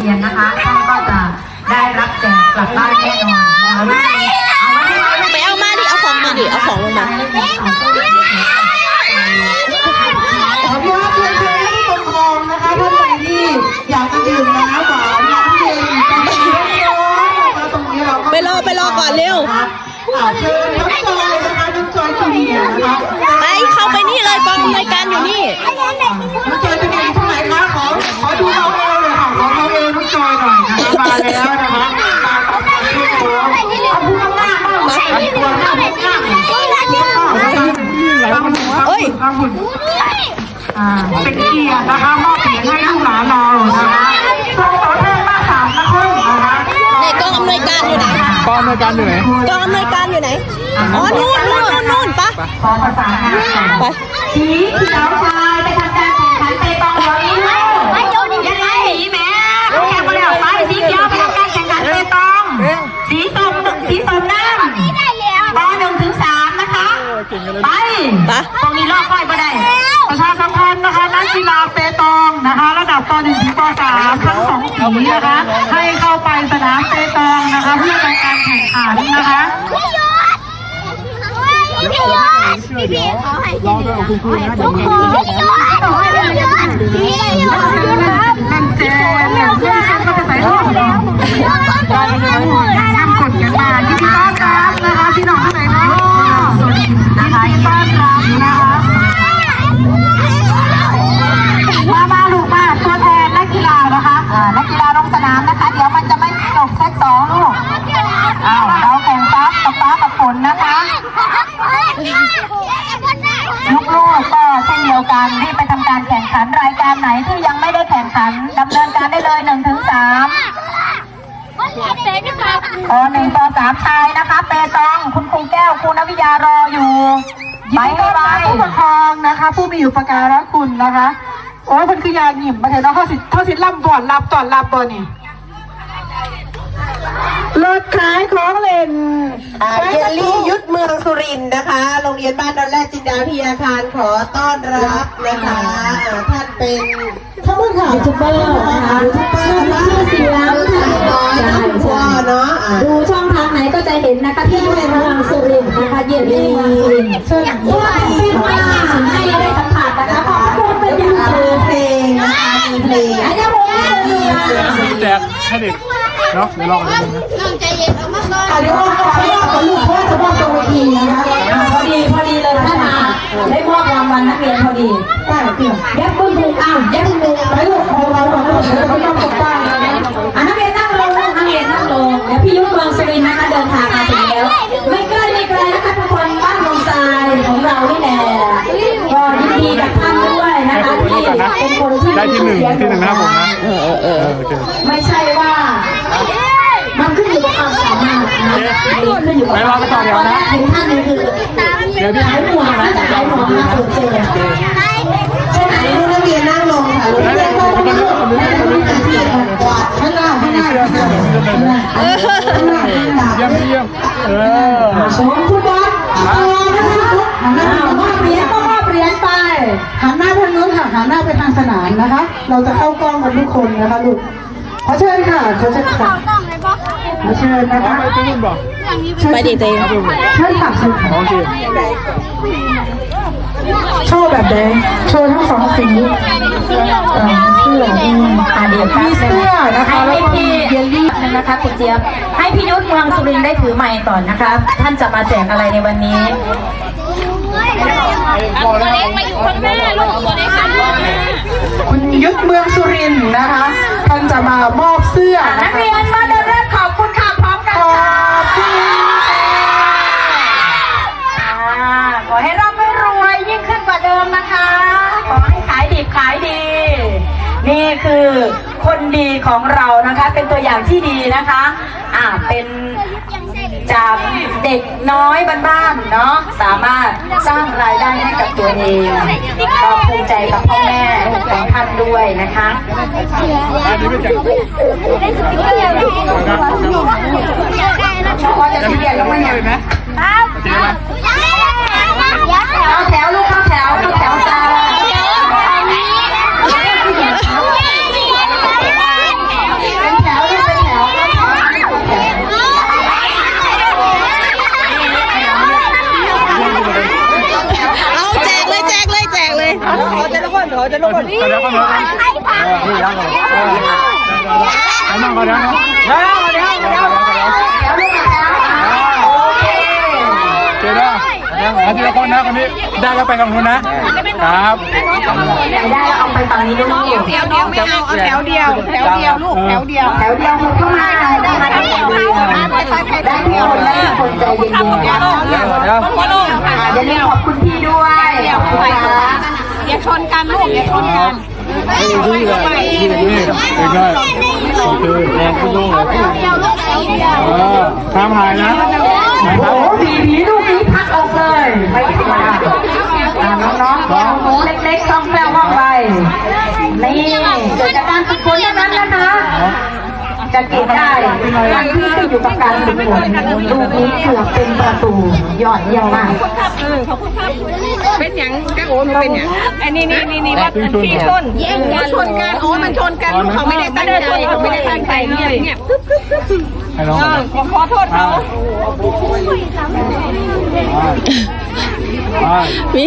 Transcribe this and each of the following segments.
เรียนนะคะท่านก็จะได้รับแจกกลับบ้านแน่นอนเอาไว้เอาไว้เอาไว้ไปเอามาดิ เอาของมาดิ เอาของลงมาขออนุญาตเรียนเชิญท่านผู้ปกครองนะคะท่านใดที่อยากจะดื่มน้ำหวานน้ำเย็นน้ำร้อนๆนะคะตรงนี้เราก็ไปรอไปรอก่อนเร็วอ่าเชิญน้ำจอยนะคะน้ำจอยจูเนียร์นะคะไปเข้าไปนี่เลยกองอำนวยการอยู่นี่ เอ้ยตั้งหุ่นอ่าเป็นเกียรตินะคะมอบเหรียญให้ลูกหลานเรานะคะทรงต่อเนื่องมาสามนครนะคะไหนกองอำนวยการอยู่ไหนกองอำนวยการอยู่ไหนกองอำนวยการอยู่ไหนอ๋อนู่นนู่นนู่นนู่นปะขอประสานงานกันไปสีเขียวชายไปทำการแข่งขันเปตองร้อยลูกยังไงสีแม่เขาแข่งมาแล้วไปสีเขียวไปทำการแข่งขันเปตอง สีส้มสีส้มน้ำปหนึ่งถึงสามนะคะ ไป ปะตรงนี้รอบค่อยก็ได้ ประชาสัมพันธ์นะคะนักกีฬาเปตองนะคะ ระดับป .1 ถึงป .3 ทั้งสองสีนะคะ ให้เข้าไปสนามเปตองนะคะ เพื่อทำการแข่งขันนะคะพี่พี่ขอให้รอด้วยคุณครูนะเดี๋ยวมีนั่นเจนเนี่ยเพื่อน นะคะอ่านักกีฬาลงสนามนะคะ เดี๋ยวมันจะไม่จบเซตสองลูกอ้าวเราแข่งฟ้ากับฟ้ากับฝนนะคะลูกๆก็เช่นเดียวกันที่ไปทำการแข่งขันรายการไหนที่ยังไม่ได้แข่งขันดำเนินการได้เลยหนึ่งถึงสามปหนึ่งปสามชายนะคะ เปตองคุณครูแก้วครูนวิยารออยู่ไปให้ไวผู้ปกครองนะคะ ผู้มีอุปการะคุณนะคะโอ้ยมันคือยาหยิบมาเถอะเนาะเขาสิเขาสิล่ำก่อนรับก่อนรับบ่นี่รถขายของเล่นอ่าเยลลี่ยุทธเมืองสุรินทร์นะคะ โรงเรียนบ้านดอนแรกจินดาพิทยาคารขอต้อนรับนะคะอ่าท่านเป็นถ้าเมื่อข่าวยูทูบเบอร์นะคะยูทูบเบอร์ชื่อเสียงน้อยนะคุณพ่อเนาะอ่า ดูช่องทางไหนก็จะเห็นนะคะที่เมืองสุรินทร์นะคะเยี่ยมเยี่เมืองสุรินทร์ เชิญ ให้เด็กเนาะเดี๋ยวลองดูนะอะเดี๋ยวเอาขออนุญาตกับลูกเพราะว่าจะมอบตรงเวทีนะคะพอดีพอดีเลยท่านมาได้มอบรางวัลนักเรียนพอดีป้าเปลี่ยนยักษ์บุญถูกอ้าวยักษ์บุญถูกไปลูกของเราของเราเดี๋ยวเราต้องตกป้าน สามารถนะขึ้นอกับไปรอไปต่อเดี๋ยวนะถึงท่านหนึงคือเดี๋ยวพี่ขายหมวกน่าจะขายหมวกมาถูกเจอใช่ไหมลูกนักเรียนนั่งลงค่ะลูกนักเรียนนั่งลงกวาดข้างหน้าข้างหน้าข้างหน้าข้างหน้าเยี่ยมเยี่ยมเออสองฟุตบอลต่อนะคะหันหน้ามอบเหรียญก็มอบเหรียญไปหันหน้าทางโน้นค่ะหันหน้าไปทางสนามนะคะ เราจะเข้ากล้องกันทุกคนนะคะลูกขอเชิญค่ะขอเชิญค่ะ ขอเชิญนะคะไปที่นู่นบอกไปดิเตงเชิญค่ะเชิญค่ะโอเคโชว์แบบแดงโชว์ทั้งสองสีเอ่อเสื้ออืมอ่าเดี๋ยวมีเสื้อนะคะแล้วก็มีเยลลี่นึงนะคะคุณเจี๊ยบให้พี่ยุทธเมืองสุรินทร์ได้ถือไมค์ก่อนนะคะ ท่านจะมาแจกอะไรในวันนี้คุณยุทธเมืองสุรินทร์นะคะ ท่านจะมามอบเสื้อนันะกคะเรียนมา คือคนดีของเรานะคะ เป็นตัวอย่างที่ดีนะคะ อ่าเป็นจากเด็กน้อยบ้านๆเนาะสามารถสร้างรายได้ให้กับตัวเองก็ภูมิใจกับพ่อแม่ของท่านด้วยนะคะ ลงมาดิเดี๋ยวก็เดี๋ยวเออนี่ยังก่อนเออให้นั่งก่อนนะเดี๋ยวเดี๋ยวเดี๋ยวเดี๋ยวลูกนะคะโอเคเจอแล้วเอาทีละคนนะคนนี้ได้แล้วไปกับคุณนะครับไม่ได้แล้วเอาไปฝั่งนี้ด้วยลูกแถวเดียวไม่เอาเอาแถวเดียวแถวเดียวลูกแถวเดียวแถวเดียวเข้ามาได้มาได้ได้ทุกคนได้ทุกคนใจเย็นๆนะเดี๋ยวเดี๋ยวอย่าลืมขอบคุณพี่ด้วยขอบคุณนะคะ อย่าชนกันลูกอย่าชนกันนี่นี่เลยนี่นี่เป็นไงโอเคแรงขึ้นลูกเลยเออห้ามหายนะนะครัโอ้บผีผีลูกนี้พักออกเลยไม่ธรรมดาอ่าน้องๆแก้วหนูเล็กๆต้องแปลว่องไวนี่เกิดจากการฝึกฝนเท่านั้นนะคะ จะเก็บได้มันที่ขึ้นอยู่กับการฝึกฝนลูกนี้เกือบเป็นประตูยอดเยี่ยมมากเป็นอย่างกะโอนเป็นอย่างอันนี้นี่นี่นี่ว่าพี่ชนอย่าชนกันโอ้มันชนกันลูกเขาไม่ได้ตั้งใจเขาไม่ได้ตั้งใจเงียบเงียบให้น้องขอขอโทษเขาไปมี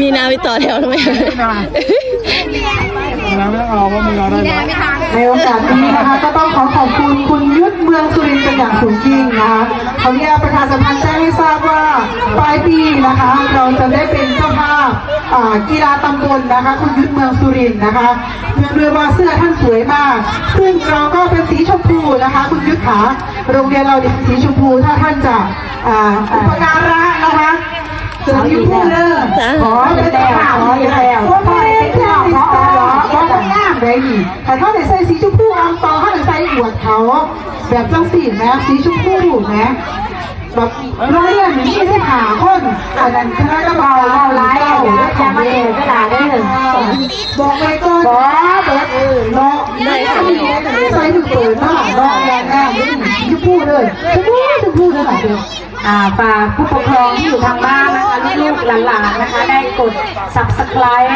มีนาไปต่อแถวทำไมน้ำไม่ต้องเอาเพราะมึงเอา ย่างสูงยิ่งนะคะขออนุญาตประชาสัมพันธ์แจ้งให้ทราบว่าปลายปีนะคะ เราจะได้เป็นเจ้าภาพอ่ากีฬาตำบลนะคะ คุณยุทธเมืองสุรินทร์นะคะเนื่องด้วยว่าเสื้อท่านสวยมาก ซึ่งเราก็เป็นสีชมพูนะคะ คุณยุทธขาโรงเรียนเราเป็นสีชมพูถ้าท่านจะอ่าอุปการะนะคะเสื้อชมพูเด้อขอเป็นเจ้าภ แบบจังสีนะสีชมพูนะ แบบโรงเรียนนี้ไม่ได้หาคนอันนั้นคณะกรรมการเอาไลน์อย่าอย่ามาเอ่ยก็ด่าได้เลยบอกไปก่อนบอเบิร์ดเออเนาะได้ค่ใส่ถึงเปิดมากเนาะแรงแรงนี่ชมพูดเลยชมพูชมพูเลยค่ะอ่าฝากผู้ปกครองที่อยู่ทางบ้านนะคะลูกๆหลานๆนะคะ ได้กด subscribe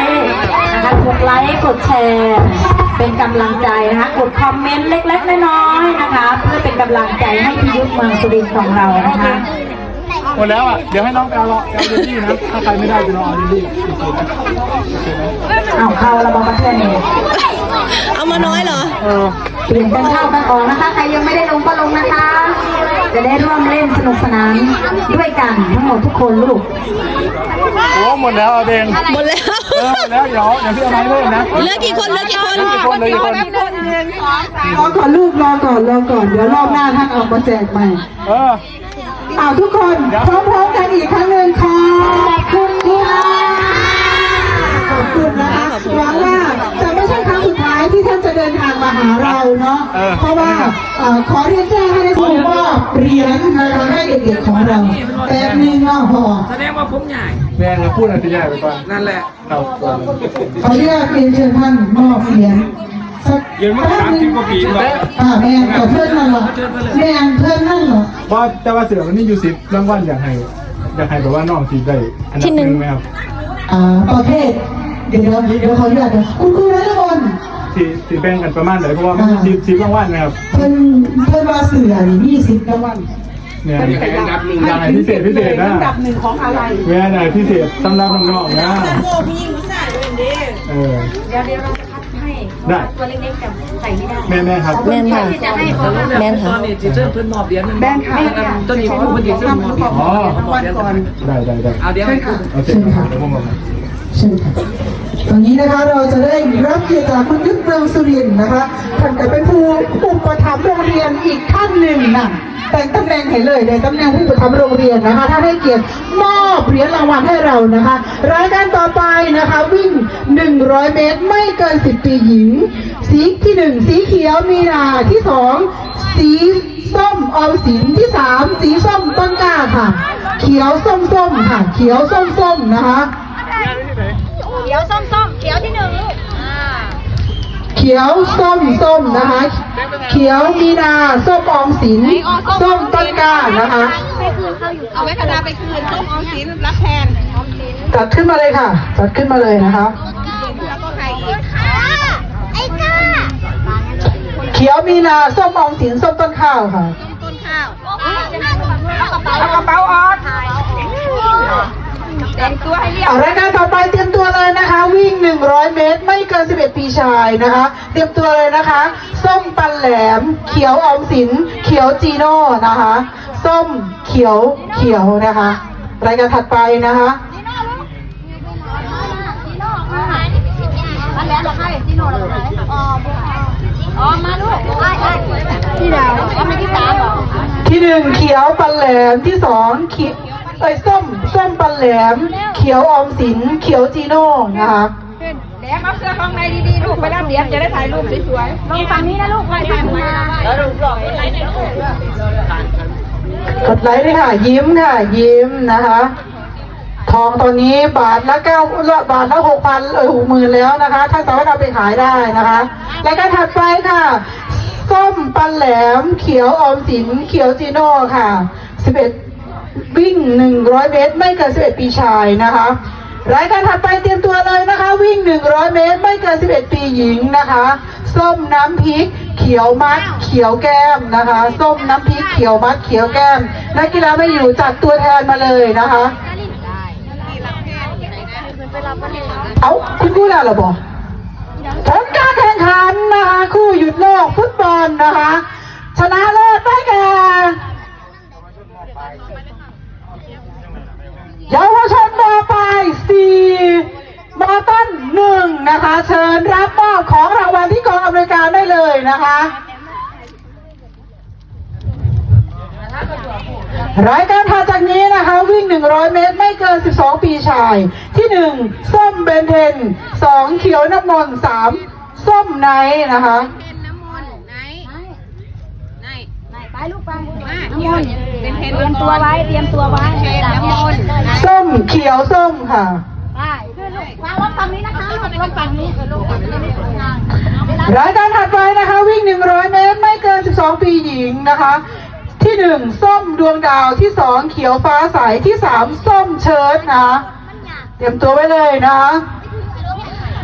นะคะกดไลค์กดแชร์เป็นกำลังใจนะคะกดคอมเมนต์เล็กๆน้อยๆนะคะ เพื่อเป็นกำลังใจให้พิยุทธเมืองสุรินทร์ของเรานะคะหมดแล้วอะ เดี๋ยวให้น้องกาวรอเอาเดลี่นะ ถ้าใครไม่ได้จะรอเอาเดลี่โอเคนะโอเคไหมเอาเข้าแล้วมาประเทศนี้เอามาน้อยเหรอ เออเปลี่ยนกันเข้ากันออกนะคะ ใครยังไม่ได้ลงก็ลงนะคะ จะได้ร่วมเล่นสนุกสนานด้วยกันทั้งหมดทุกคนลูก โอ้หมดแล้วเอาเองหมดแล้ว เออหมดแล้วเดี๋ยวเดี๋ยวพี่เอาไม้เล่นนะเหลือกี่คนเหลือกี่คนกี่คนเลยกี่คนรอก่อนลูกรอก่อนรอก่อน เดี๋ยวรอบหน้าท่านเอามาแจกใหม่ เออ อ้าวทุกคนพร้อมๆกันอีกครั้งหนึ่งค่ะขอบคุณค่ะขอบคุณนะคะหวังว่าจะไม่ใช่ครั้งสุดท้ายที่ท่านจะเดินทางมาหาเราเนาะเออเพราะว่าเอ่อขอเรียนแจ้งให้ได้รู้ว่าเหรียญนะคะให้เด็กๆของเราแต่หนึ่งเนาะพอแม่จะพูดอะไรที่ใหญ่ไปก่อนนั่นแหละครับขออนุญาตเรียนเชิญท่านมอบเหรียญสัก ยืนมาสามสิบกว่าปีแล้วอ่าแม่ขอเพื่อนนั่นเหรอแม่เพื่อนนั่นเหรอว่าแต่ว่าเสือมันนี่อยู่สิบรางวัลอยากให้อยากให้แบบว่าน้องทีได้อันดับหนึ่งไหมครับอ่าประเภทเดี๋ยวเดี๋ยวเดี๋ยวขออนุญาตนะคุณครูนฤมลที่ที่แบ่งกันประมาณไหนเพราะว่ามันสิบสิบรางวัลนะครับเพิ่นเพิ่นว่าเสือนี่ยี่สิบรางวัลเนี่ยอันดับหนึ่งอย่างไหนพิเศษพิเศษนะอันดับหนึ่งของอะไรแม่ไหนพิเศษสำหรับน้องๆนะเออ เดี๋ยวเดี๋ยวเราจะคัด ให้ได้ตัวเล็กๆแต่ใส่ไม่ได้แม่แม่ครับ แม่นค่ะ ที่จะให้เขาแม่นค่ะแบงค์ค่ะต้นนี้ของมันดีสุดของอ๋อรางวัลก่อนได้ได้ได้เชิญค่ะโอเคเชิญครัค่ะบเดี๋ยวผมบอก เชิญค่ะตอนนี้นะคะเราจะได้รับเกียรติจากคุณยุทธเมืองสุรินนะคะท่านจะเป็นผู้อุปถัมภ์โรงเรียนอีกท่านหนึ่งนะแต่งตำแหน่งให้เลยในตำแหน่งผู้อุปถัมภ์โรงเรียนนะคะถ้านให้เกียรติมอบเหรียญรางวัลให้เรานะคะ รายการต่อไปนะคะ วิ่ง 100 เมตรไม่เกิน 10 ปีหญิง สีที่หนึ่งสีเขียวมีนาที่สองสีส้มออมสินที่สามสีส้มต้นกล้าค่ะ เขียวส้มส้มๆค่ะเขียวส้มส้มๆนะคะ เขียวส้มๆเขียวที่หนึ่งลูกอ่าเขียวส้มส้มนะคะ เขียวมีนาส้มออมสินส้มต้นกล้านะคะเอาไว้คณะไปคืนส้มออมสินรับแทนออมสินจัดขึ้นมาเลยค่ะจัดขึ้นมาเลยนะคะ แล้วก็ใครอีกไอ้ก้าเขียวมีนาส้มออมสินส้มต้นข้าวค่ะต้นข้าวเอากระเป๋าเอากระ เป๋าออกแต่งตัวให้เรียบเอารายการต่อไปเตรียมตัวเลยนะคะ วิ่ง 100 เมตร ไม่เกิน 11 ปีชายนะคะ เตรียมตัวเลยนะคะ ส้มปันแหลม เขียวออมสิน เขียวจีโน่นะคะ ส้มเขียวเขียวนะคะ รายการถัดไปนะคะอ๋อมาลูกพี่ดาวเอามาที่สามเหรอที่หนึ่งเขียวปันแหลมที่สองเขียว เอ้ยส้มส้มปันแหลม เขียวออมสินเขียวจีโน่นะคะแหลมเอาเสื้อข้างในดีๆลูกไปรับเหรียญจะได้ถ่ายรูปสวยๆลงฝั่งนี้นะลูกไปฝั่งนี้แล้วลูกหล่อยกดไลค์ด้วยค่ะ ยิ้มค่ะ ยิ้มนะคะ ทองตอนนี้บาทละเก้าบาทละหกพันเออหกหมื่นแล้วนะคะท่านสามารถเอาไปขายได้นะคะรายการถัดไปค่ะส้มปันแหลม เขียวออมสินเขียวจีโน่ค่ะสิบเอ็ด วิ่งหนึ่งร้อยเมตร ไม่เกินสิบเอ็ดปีชายนะคะรายการถัดไปเตรียมตัวเลยนะคะ วิ่งหนึ่งร้อยเมตร ไม่เกินสิบเอ็ดปีหญิงนะคะ ส้มน้ำพริก เขียวมัด เขียวแก้มนะคะ ส้มน้ำพริกเขียวมัดเขียวแก้มนักกีฬาไม่อยู่จัดตัวแทนมาเลยนะคะ เอาคุณกู้แล้วเหรอบอกผลการแข่งขันนะคะ คู่หยุดโลกฟุตบอลนะคะ ชนะเลิศได้แก่ เยาวชนมปลายสี่มอต้นหนึ่งนะคะ เชิญรับมอบของรางวัลที่กองอำนวยการได้เลยนะคะรายการถัดจากนี้นะคะ วิ่ง 100 เมตร ไม่เกิน 12 ปีชาย ที่ 1 ส้มเบนเทน 2 เขียวน้ำมนต์3ส้มไนนะคะไปลูกไปมาน้ำมนต์เป็นเทรนเตรียมตัวไว้ เตรียมตัวไว้เทรนน้ำมนต์ ส้ม เขียวส้มค่ะไปขึ้นลูกวางรถฝั่งนี้นะคะรถฝั่งนี้ลูกรายการถัดไปนะคะ วิ่ง 100 เมตร ไม่เกิน 12 ปีหญิงนะคะ ที่ 1 ส้มดวงดาวที่ 2 เขียวฟ้าใสที่ 3 ส้มเชิดนะคะเตรียมตัวไว้เลยนะคะ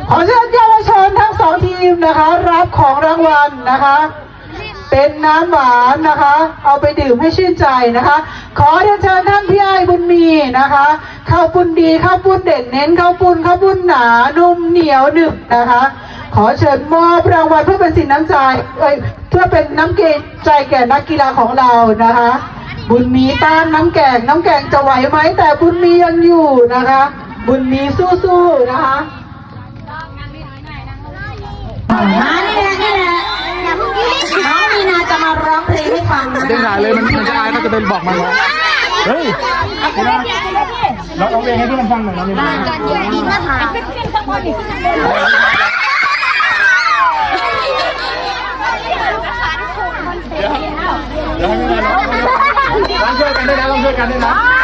ขอเชิญเยาวชนทั้งสองทีมนะคะ รับของรางวัลนะคะ เป็นน้ำหวานนะคะ เอาไปดื่มให้ชื่นใจนะคะ ขอเรียนเชิญท่านพี่ไอ้บุญมีนะคะข้าวปุ้นดีข้าวปุ้นเด่นเน้นข้าวปุ้นข้าวปุ้นหนานุ่มเหนียวหนึบนะคะ ขอเชิญมอบรางวัลเพื่อเป็นสินน้ำใจเอ้ยเพื่อเป็นน้ำเกงใจแก่นักกีฬาของเรานะคะ บุญมีต้านน้ำแกงน้ำแกงจะไหวไหมแต่บุญมียังอยู่นะคะ บุญมีสู้ๆนะคะ มานี่แหละนี่แหละน้อง มีนาจะมาร้องเพลงให้ฟังนะเด้งถ่ายเลยมันมันจะอายเขาจะเป็นบอกมันว่าเฮ้ยเราเอาเพลงให้เพื่อนฟังหน่อยนะนี่นะเดี๋ยวให้เพื่อนร้องช่วยกันด้วยนะร้องช่วยกันด้วยนะ